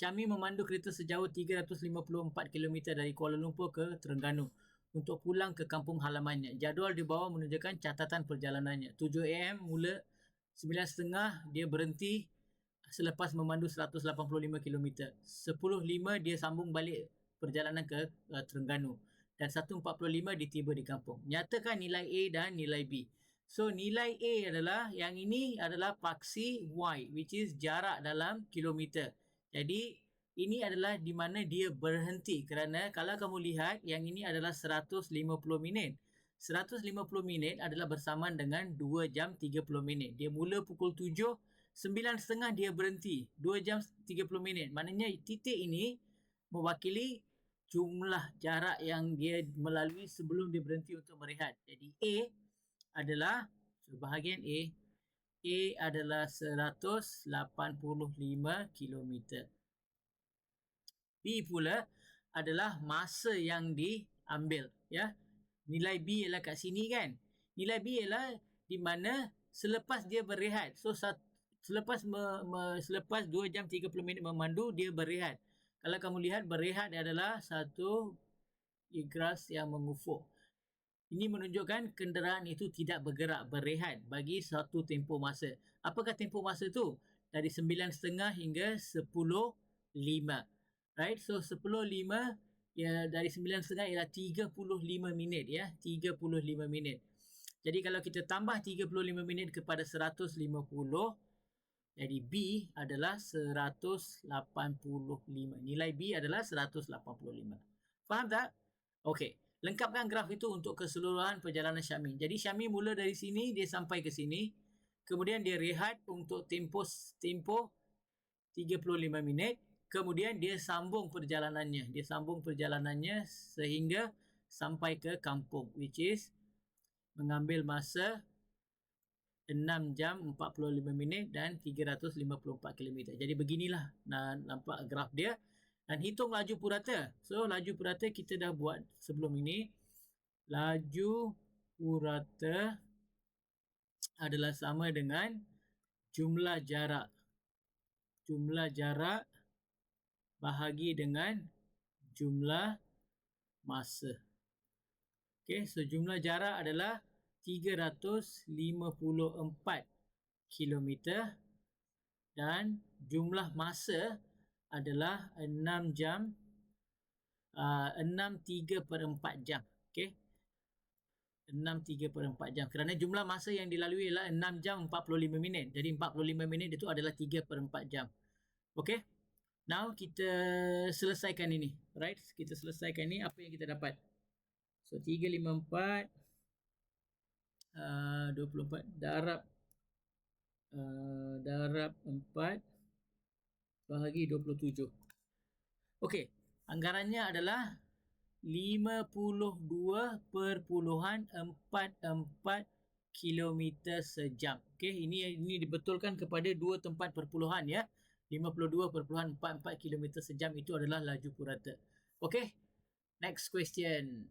Syami memandu kereta sejauh 354 km dari Kuala Lumpur ke Terengganu untuk pulang ke kampung halamannya. Jadual di bawah menunjukkan catatan perjalanannya. 7 AM mula 9.30 dia berhenti selepas memandu 185 km. 10.05 dia sambung balik perjalanan ke uh, Terengganu dan 1.45 dia tiba di kampung. Nyatakan nilai A dan nilai B. So nilai A adalah yang ini adalah paksi Y which is jarak dalam kilometer. Jadi ini adalah di mana dia berhenti kerana kalau kamu lihat yang ini adalah 150 minit. 150 minit adalah bersamaan dengan 2 jam 30 minit. Dia mula pukul 7, 9.30 dia berhenti. 2 jam 30 minit. Maknanya titik ini mewakili jumlah jarak yang dia melalui sebelum dia berhenti untuk berehat. Jadi A adalah so bahagian A A adalah 185 km. B pula adalah masa yang diambil ya. Nilai B ialah kat sini kan. Nilai B ialah di mana selepas dia berehat. So selepas me, me, selepas 2 jam 30 minit memandu dia berehat kalau kamu lihat berehat adalah satu igras yang mengufuk. Ini menunjukkan kenderaan itu tidak bergerak, berehat bagi satu tempoh masa. Apakah tempoh masa itu? Dari 9.30 hingga 10.05. Right? So 10.05 ya dari 9.30 ialah 35 minit ya. 35 minit. Jadi kalau kita tambah 35 minit kepada 150 jadi B adalah 185. Nilai B adalah 185. Faham tak? Okey. Lengkapkan graf itu untuk keseluruhan perjalanan Syami. Jadi Syami mula dari sini, dia sampai ke sini. Kemudian dia rehat untuk tempoh, tempoh 35 minit. Kemudian dia sambung perjalanannya. Dia sambung perjalanannya sehingga sampai ke kampung. Which is mengambil masa 6 jam 45 minit dan 354 km. Jadi beginilah nampak graf dia. Dan hitung laju purata. So laju purata kita dah buat sebelum ini. Laju purata adalah sama dengan jumlah jarak. Jumlah jarak bahagi dengan jumlah masa. Okay, so jumlah jarak adalah 354 km dan jumlah masa adalah 6 jam uh, 6 3 per 4 jam okay? 6 3 per 4 jam. Kerana jumlah masa yang dilalui adalah 6 jam 45 minit. Jadi 45 minit itu adalah 3 per 4 jam. Ok now kita selesaikan ini. Right? Kita selesaikan ini. Apa yang kita dapat? So 354 uh, 24 darab uh, darab 4 bahagi 27 Okey, anggarannya adalah 52.44 km sejam. Okey, ini ini dibetulkan kepada dua tempat perpuluhan ya. 52.44 km sejam itu adalah laju purata. Okey. Next question.